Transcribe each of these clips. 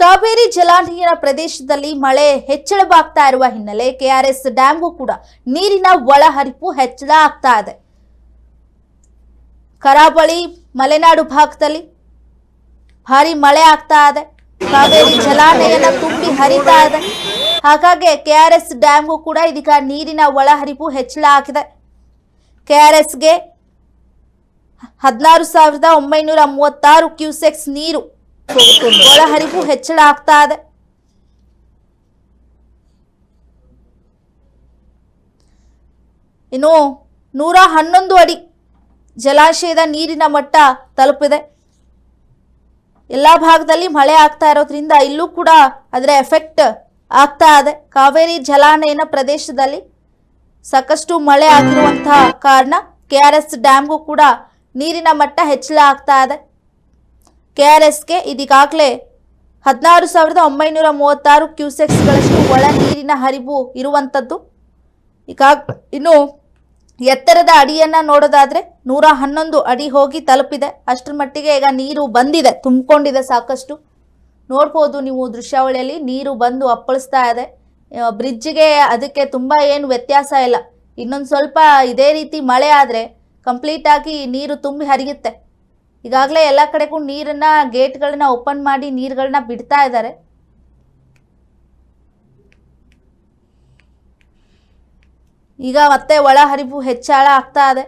ಕಾವೇರಿ ಜಲಾನಯನ ಪ್ರದೇಶದಲ್ಲಿ ಮಳೆ ಹೆಚ್ಚಳವಾಗ್ತಾ ಇರುವ ಹಿನ್ನೆಲೆ ಕೆಆರ್ಎಸ್ ಡ್ಯಾಂಗೂ ಕೂಡ ನೀರಿನ ಒಳಹರಿವು ಹೆಚ್ಚಳ ಆಗ್ತಾ ಇದೆ. ಕರಾವಳಿ, ಮಲೆನಾಡು ಭಾಗದಲ್ಲಿ ಭಾರಿ ಮಳೆ ಆಗ್ತಾ ಇದೆ. ಕಾವೇರಿ ಜಲಾನಯನ ತುಂಬಿ ಹರಿತಾ ಇದೆ. ಹಾಗಾಗಿ ಕೆಆರ್ಎಸ್ ಡ್ಯಾಂಗೂ ಕೂಡ ಇದೀಗ ನೀರಿನ ಒಳಹರಿವು ಹೆಚ್ಚಳ ಆಗಿದೆ. ಕೆಆರ್ಎಸ್ಗೆ ಹದಿನಾರು ಸಾವಿರದ ಒಂಬೈನೂರ ಮೂವತ್ತಾರು ಕ್ಯೂಸೆಕ್ಸ್ ನೀರು ಒಳಹರಿವು ಹೆಚ್ಚಳ ಆಗ್ತಾ ಇದೆ ಇನ್ನು ನೂರ ಹನ್ನೊಂದು ಅಡಿ ಜಲಾಶಯದ ನೀರಿನ ಮಟ್ಟ ತಲುಪಿದೆ. ಎಲ್ಲ ಭಾಗದಲ್ಲಿ ಮಳೆ ಆಗ್ತಾ ಇರೋದ್ರಿಂದ ಇಲ್ಲೂ ಕೂಡ ಅದರ ಎಫೆಕ್ಟ್ ಆಗ್ತಾ ಇದೆ ಕಾವೇರಿ ಜಲಾನಯನ ಪ್ರದೇಶದಲ್ಲಿ ಸಾಕಷ್ಟು ಮಳೆ ಆಗಿರುವಂತಹ ಕಾರಣ ಕೆ ಆರ್ ಎಸ್ ಡ್ಯಾಮ್ಗೂ ಕೂಡ ನೀರಿನ ಮಟ್ಟ ಹೆಚ್ಚಳ ಆಗ್ತಾ ಇದೆ ಕೆ ಆರ್ ಎಸ್ಗೆ ಇದೀಗಾಗಲೇ ಹದಿನಾರು ಸಾವಿರದ ಒಂಬೈನೂರ ಮೂವತ್ತಾರು ಕ್ಯೂಸೆಕ್ಸ್ಗಳಷ್ಟು ಒಳ ನೀರಿನ ಹರಿವು ಇರುವಂಥದ್ದು ಈಗ ಇನ್ನು ಎತ್ತರದ ಅಡಿಯನ್ನ ನೋಡೋದಾದ್ರೆ ನೂರ ಹನ್ನೊಂದು ಅಡಿ ಹೋಗಿ ತಲುಪಿದೆ. ಅಷ್ಟರ ಮಟ್ಟಿಗೆ ಈಗ ನೀರು ಬಂದಿದೆ, ತುಂಬಿಕೊಂಡಿದೆ ಸಾಕಷ್ಟು. ನೋಡ್ಬೋದು ನೀವು ದೃಶ್ಯಾವಳಿಯಲ್ಲಿ ನೀರು ಬಂದು ಅಪ್ಪಳಿಸ್ತಾ ಇದೆ. ಬ್ರಿಡ್ಜ್ಗೆ ಅದಕ್ಕೆ ತುಂಬ ಏನು ವ್ಯತ್ಯಾಸ ಇಲ್ಲ. ಇನ್ನೊಂದು ಸ್ವಲ್ಪ ಇದೇ ರೀತಿ ಮಳೆ ಆದರೆ ಕಂಪ್ಲೀಟಾಗಿ ನೀರು ತುಂಬಿ ಹರಿಯುತ್ತೆ. ಈಗಾಗಲೇ ಎಲ್ಲ ಕಡೆಗೂ ನೀರನ್ನ, ಗೇಟ್ಗಳನ್ನ ಓಪನ್ ಮಾಡಿ ನೀರುಗಳನ್ನ ಬಿಡ್ತಾ ಇದ್ದಾರೆ. ಈಗ ಮತ್ತೆ ಒಳಹರಿವು ಹೆಚ್ಚಳ ಆಗ್ತಾ ಇದೆ.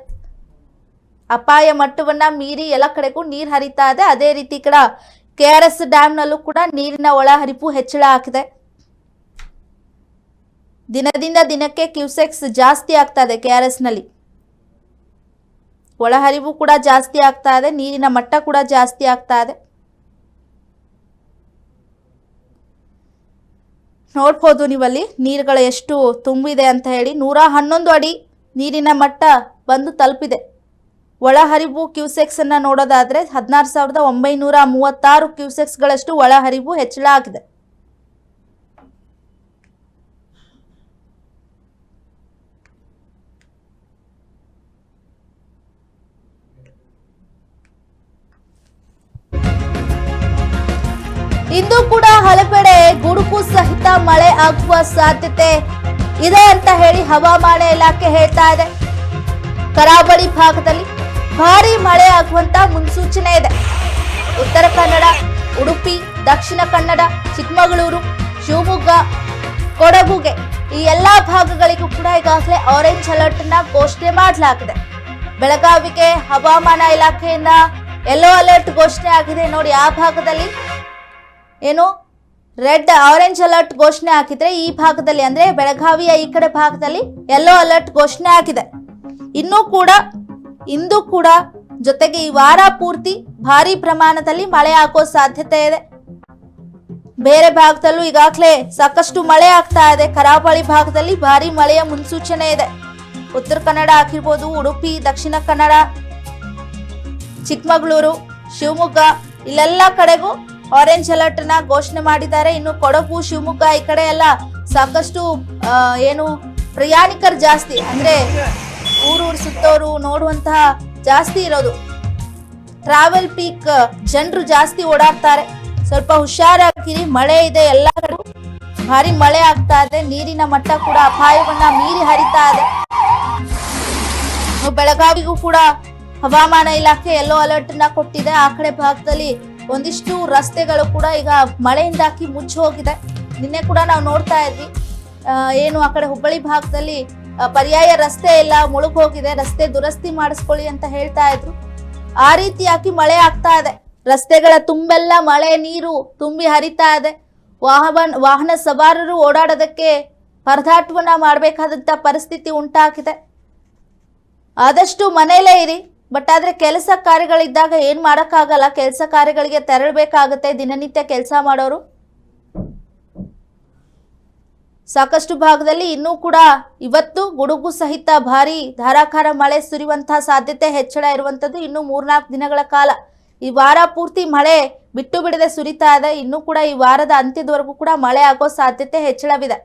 ಅಪಾಯ ಮಟ್ಟವನ್ನ ಮೀರಿ ಎಲ್ಲ ಕಡೆಗೂ ನೀರು ಹರಿತಾ ಇದೆ. ಅದೇ ರೀತಿ ಕೂಡ ಕೆ ಆರ್ ಎಸ್ ಡ್ಯಾಮ್ನಲ್ಲೂ ಕೂಡ ನೀರಿನ ಒಳಹರಿವು ಹೆಚ್ಚಳ ಆಗಿದೆ. ದಿನದಿಂದ ದಿನಕ್ಕೆ ಕ್ಯೂಸೆಕ್ಸ್ ಜಾಸ್ತಿ ಆಗ್ತಾ ಇದೆ ಕೆ ಆರ್ ಎಸ್ನಲ್ಲಿ. ಒಳಹರಿವು ಕೂಡ ಜಾಸ್ತಿ ಆಗ್ತಾ ಇದೆ, ನೀರಿನ ಮಟ್ಟ ಕೂಡ ಜಾಸ್ತಿ ಆಗ್ತಾ ಇದೆ. ನೋಡ್ಬೋದು ನೀವಲ್ಲಿ ನೀರುಗಳು ಎಷ್ಟು ತುಂಬಿದೆ ಅಂತ ಹೇಳಿ, ನೂರ ಹನ್ನೊಂದು ಅಡಿ ನೀರಿನ ಮಟ್ಟ ಬಂದು ತಲುಪಿದೆ. ಒಳಹರಿವು ಕ್ಯೂಸೆಕ್ಸ್ ಅನ್ನ ನೋಡೋದಾದ್ರೆ, ಹದಿನಾರು ಸಾವಿರದ ಒಂಬೈನೂರ ಮೂವತ್ತಾರು ಕ್ಯೂಸೆಕ್ಸ್ಗಳಷ್ಟು ಒಳಹರಿವು ಹೆಚ್ಚಳ ಆಗಿದೆ. ಇಂದು ಕೂಡ ಹಲವೆಡೆ ಗುಡುಗು ಸಹಿತ ಮಳೆ ಆಗುವ ಸಾಧ್ಯತೆ ಇದೆ ಅಂತ ಹೇಳಿ ಹವಾಮಾನ ಇಲಾಖೆ ಹೇಳ್ತಾ ಇದೆ. ಕರಾವಳಿ ಭಾಗದಲ್ಲಿ ಭಾರಿ ಮಳೆ ಆಗುವಂತ ಮುನ್ಸೂಚನೆ ಇದೆ. ಉತ್ತರ ಕನ್ನಡ, ಉಡುಪಿ, ದಕ್ಷಿಣ ಕನ್ನಡ, ಚಿಕ್ಕಮಗಳೂರು, ಶಿವಮೊಗ್ಗ, ಕೊಡಗುಗೆ ಈ ಎಲ್ಲಾ ಭಾಗಗಳಿಗೂ ಕೂಡ ಈಗಾಗಲೇ ಆರೆಂಜ್ ಅಲರ್ಟ್ ಅನ್ನ ಘೋಷಣೆ ಮಾಡಲಾಗಿದೆ. ಬೆಳಗಾವಿಗೆ ಹವಾಮಾನ ಇಲಾಖೆಯಿಂದ ಯೆಲ್ಲೋ ಅಲರ್ಟ್ ಘೋಷಣೆ ಆಗಿದೆ. ನೋಡಿ, ಆ ಭಾಗದಲ್ಲಿ ಏನು? ರೆಡ್ ಆರೆಂಜ್ ಅಲರ್ಟ್ ಘೋಷಣೆ ಹಾಕಿದ್ರೆ ಈ ಭಾಗದಲ್ಲಿ ಅಂದ್ರೆ ಬೆಳಗಾವಿಯ ಈ ಕಡೆ ಭಾಗದಲ್ಲಿ ಯೆಲ್ಲೋ ಅಲರ್ಟ್ ಘೋಷಣೆ ಆಗಿದೆ ಇನ್ನೂ ಕೂಡ, ಇಂದು ಕೂಡ ಜೊತೆಗೆ ಈ ವಾರ ಪೂರ್ತಿ ಭಾರಿ ಪ್ರಮಾಣದಲ್ಲಿ ಮಳೆ ಹಾಕೋ ಸಾಧ್ಯತೆ ಇದೆ. ಬೇರೆ ಭಾಗದಲ್ಲೂ ಈಗಾಗಲೇ ಸಾಕಷ್ಟು ಮಳೆ ಆಗ್ತಾ ಇದೆ. ಕರಾವಳಿ ಭಾಗದಲ್ಲಿ ಭಾರಿ ಮಳೆಯ ಮುನ್ಸೂಚನೆ ಇದೆ. ಉತ್ತರ ಕನ್ನಡ ಆಗಿರ್ಬೋದು, ಉಡುಪಿ, ದಕ್ಷಿಣ ಕನ್ನಡ, ಚಿಕ್ಕಮಗಳೂರು, ಶಿವಮೊಗ್ಗ, ಇಲ್ಲೆಲ್ಲ ಕಡೆಗೂ ಆರೆಂಜ್ ಅಲರ್ಟ್ನ ಘೋಷಣೆ ಮಾಡಿದ್ದಾರೆ. ಇನ್ನು ಕೊಡಗು, ಶಿವಮೊಗ್ಗ ಈ ಕಡೆ ಎಲ್ಲ ಸಾಕಷ್ಟು ಏನು ಪ್ರಯಾಣಿಕರು ಜಾಸ್ತಿ. ಅಂದ್ರೆ ಊರೂರು ಸುತ್ತೋರು ನೋಡುವಂತಹ ಜಾಸ್ತಿ ಇರೋದು. ಟ್ರಾವೆಲ್ ಪೀಕ್ ಜನರು ಜಾಸ್ತಿ ಓಡಾಡ್ತಾರೆ. ಸ್ವಲ್ಪ ಹುಷಾರಾಗಿರಿ, ಮಳೆ ಇದೆ ಎಲ್ಲ ಕಡೆ. ಭಾರಿ ಮಳೆ ಆಗ್ತಾ ಇದೆ. ನೀರಿನ ಮಟ್ಟ ಕೂಡ ಅಪಾಯವನ್ನ ಮೀರಿ ಹರಿತಾ ಇದೆ. ಬೆಳಗಾವಿಗೂ ಕೂಡ ಹವಾಮಾನ ಇಲಾಖೆ ಯೆಲ್ಲೋ ಅಲರ್ಟ್ನ ಕೊಟ್ಟಿದೆ. ಆ ಕಡೆ ಭಾಗದಲ್ಲಿ ಒಂದಿಷ್ಟು ರಸ್ತೆಗಳು ಕೂಡ ಈಗ ಮಳೆಯಿಂದಾಗಿ ಮುಚ್ಚಿ ಹೋಗಿದೆ. ನಿನ್ನೆ ಕೂಡ ನಾವು ನೋಡ್ತಾ ಇದ್ವಿ. ಏನು ಆ ಕಡೆ ಹುಬ್ಬಳ್ಳಿ ಭಾಗದಲ್ಲಿ ಪರ್ಯಾಯ ರಸ್ತೆ ಇಲ್ಲ ಮುಳುಗೋಗಿದೆ ರಸ್ತೆ ದುರಸ್ತಿ ಮಾಡಿಸ್ಕೊಳ್ಳಿ ಅಂತ ಹೇಳ್ತಾ ಇದ್ರು. ಆ ರೀತಿ ರೀತಿಯಾಗಿ ಮಳೆ ಆಗ್ತಾ ಇದೆ. ರಸ್ತೆಗಳ ತುಂಬೆಲ್ಲ ಮಳೆ, ನೀರು ತುಂಬಿ ಹರಿತಾ ಇದೆ. ವಾಹನ ವಾಹನ ಸವಾರರು ಓಡಾಡೋದಕ್ಕೆ ಪರದಾಟವನ್ನ ಮಾಡಬೇಕಾದಂತ ಪರಿಸ್ಥಿತಿ ಉಂಟಾಗಿದೆ. ಆದಷ್ಟು ಮನೆಯಲ್ಲೇ ಇರಿ. ಬಟ್ ಆದ್ರೆ ಕೆಲಸ ಕಾರ್ಯಗಳಿದ್ದಾಗ ಏನ್ ಮಾಡಕ್ಕಾಗಲ್ಲ? ಕೆಲಸ ಕಾರ್ಯಗಳಿಗೆ ತೆರಳಬೇಕಾಗತ್ತೆ. ದಿನನಿತ್ಯ ಕೆಲಸ ಮಾಡೋರು. ಸಾಕಷ್ಟು ಭಾಗದಲ್ಲಿ ಇನ್ನೂ ಕೂಡ ಇವತ್ತು ಗುಡುಗು ಸಹಿತ ಭಾರಿ ಧಾರಾಕಾರ ಮಳೆ ಸುರಿಯುವಂತಹ ಸಾಧ್ಯತೆ, ಹೆಚ್ಚಳ ಇರುವಂತದ್ದು ಇನ್ನು ಮೂರ್ನಾಲ್ಕು ದಿನಗಳ ಕಾಲ. ಈ ವಾರ ಪೂರ್ತಿ ಮಳೆ ಬಿಟ್ಟು ಬಿಡದೆ ಸುರಿತಾ ಇದೆ. ಇನ್ನೂ ಕೂಡ ಈ ವಾರದ ಅಂತ್ಯದವರೆಗೂ ಕೂಡ ಮಳೆ ಆಗೋ ಸಾಧ್ಯತೆ ಹೆಚ್ಚಳವಿದೆ.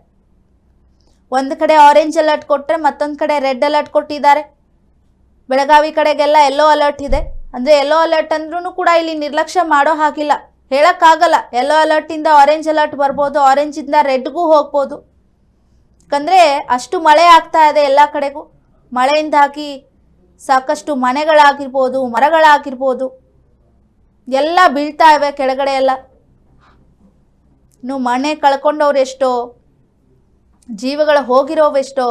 ಒಂದು ಕಡೆ ಆರೆಂಜ್ ಅಲರ್ಟ್ ಕೊಟ್ಟರೆ ಮತ್ತೊಂದು ಕಡೆ ರೆಡ್ ಅಲರ್ಟ್ ಕೊಟ್ಟಿದ್ದಾರೆ. ಬೆಳಗಾವಿ ಕಡೆಗೆಲ್ಲ ಎಲ್ಲೋ ಅಲರ್ಟ್ ಇದೆ. ಅಂದರೆ ಎಲ್ಲೋ ಅಲರ್ಟ್ ಅಂದ್ರೂ ಕೂಡ ಇಲ್ಲಿ ನಿರ್ಲಕ್ಷ್ಯ ಮಾಡೋ ಹಾಗಿಲ್ಲ. ಹೇಳೋಕ್ಕಾಗಲ್ಲ. ಎಲ್ಲೋ ಅಲರ್ಟಿಂದ ಆರೆಂಜ್ ಅಲರ್ಟ್ ಬರ್ಬೋದು ಆರೆಂಜಿಂದ ರೆಡ್ಗೂ ಹೋಗ್ಬೋದು. ಯಾಕಂದರೆ ಅಷ್ಟು ಮಳೆ ಆಗ್ತಾ ಇದೆ ಎಲ್ಲ ಕಡೆಗೂ. ಮಳೆಯಿಂದಾಗಿ ಸಾಕಷ್ಟು ಮನೆಗಳಾಗಿರ್ಬೋದು, ಮರಗಳಾಗಿರ್ಬೋದು. ಎಲ್ಲ ಬೀಳ್ತಾ ಇವೆ ಕೆಳಗಡೆ ಎಲ್ಲ. ಇನ್ನು ಮನೆ ಕಳ್ಕೊಂಡವ್ರು ಎಷ್ಟೋ ಜೀವಗಳು ಹೋಗಿರೋವೆಷ್ಟೋ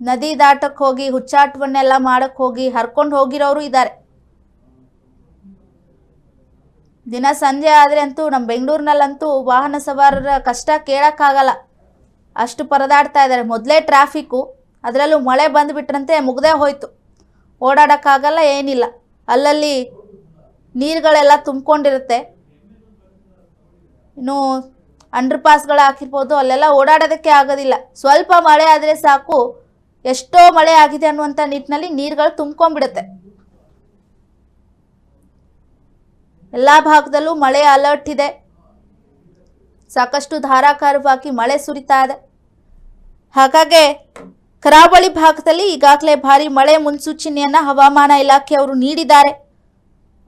ನದಿ ದಾಟಕ್ಕೆ ಹೋಗಿ, ಹುಚ್ಚಾಟವನ್ನೆಲ್ಲ ಮಾಡಕ್ಕೆ ಹೋಗಿ, ಹರ್ಕೊಂಡು ಹೋಗಿರೋರು ಇದ್ದಾರೆ ದಿನ ಸಂಜೆ ಆದರೆ ಅಂತೂ ನಮ್ಮ ಬೆಂಗಳೂರಿನಲ್ಲಂತೂ ವಾಹನ ಸವಾರರ ಕಷ್ಟ ಕೇಳೋಕ್ಕಾಗಲ್ಲ. ಅಷ್ಟು ಪರದಾಡ್ತಾ ಇದ್ದಾರೆ ಮೊದಲೇ ಟ್ರಾಫಿಕ್ಕು, ಅದರಲ್ಲೂ ಮಳೆ ಬಂದುಬಿಟ್ರಂತೆ ಮುಗ್ದೇ ಹೋಯಿತು. ಓಡಾಡೋಕ್ಕಾಗಲ್ಲ, ಏನಿಲ್ಲ. ಅಲ್ಲಲ್ಲಿ ನೀರುಗಳೆಲ್ಲ ತುಂಬಿಕೊಂಡಿರುತ್ತೆ. ಇನ್ನು ಅಂಡರ್ ಪಾಸ್ಗಳು ಹಾಕಿರ್ಬೋದು, ಅಲ್ಲೆಲ್ಲ ಓಡಾಡೋದಕ್ಕೆ ಆಗೋದಿಲ್ಲ. ಸ್ವಲ್ಪ ಮಳೆ ಆದರೆ ಸಾಕು ಎಷ್ಟೋ ಮಳೆ ಆಗಿದೆ ಅನ್ನುವಂಥ ನಿಟ್ಟಿನಲ್ಲಿ ನೀರುಗಳು ತುಂಬ್ಕೊಂಡ್ಬಿಡುತ್ತೆ. ಎಲ್ಲ ಭಾಗದಲ್ಲೂ ಮಳೆ ಅಲರ್ಟ್ ಇದೆ. ಸಾಕಷ್ಟು ಧಾರಾಕಾರವಾಗಿ ಮಳೆ ಸುರಿತಾ ಇದೆ. ಹಾಗಾಗಿ ಕರಾವಳಿ ಭಾಗದಲ್ಲಿ ಈಗಾಗಲೇ ಭಾರಿ ಮಳೆ ಮುನ್ಸೂಚನೆಯನ್ನು ಹವಾಮಾನ ಇಲಾಖೆಯವರು ನೀಡಿದ್ದಾರೆ.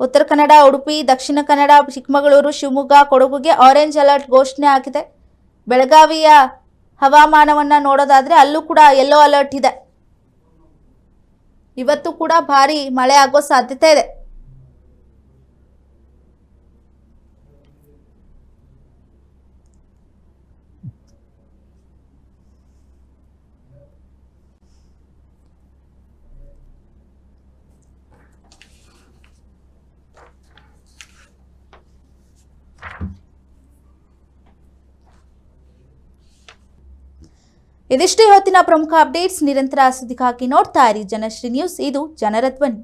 ಉತ್ತರ ಕನ್ನಡ, ಉಡುಪಿ, ದಕ್ಷಿಣ ಕನ್ನಡ, ಚಿಕ್ಕಮಗಳೂರು, ಶಿವಮೊಗ್ಗ, ಕೊಡಗುಗೆ ಆರೆಂಜ್ ಅಲರ್ಟ್ ಘೋಷಣೆ ಆಗಿದೆ. ಬೆಳಗಾವಿಯ ಹವಾಮಾನವನ್ನು ನೋಡೋದಾದರೆ ಅಲ್ಲೂ ಕೂಡ ಯೆಲ್ಲೋ ಅಲರ್ಟ್ ಇದೆ. ಇವತ್ತು ಕೂಡ ಭಾರಿ ಮಳೆ ಆಗೋ ಸಾಧ್ಯತೆ ಇದೆ. ಇದಿಷ್ಟು ಇವತ್ತಿನ ಪ್ರಮುಖ ಅಪ್ಡೇಟ್ಸ್. ನಿರಂತರ ಸುದ್ದಿಗಾಗಿ ನೋಡ್ತಾ ಇರಿ ಜನಶ್ರೀ ನ್ಯೂಸ್. ಇದು ಜನರ ಧ್ವನಿ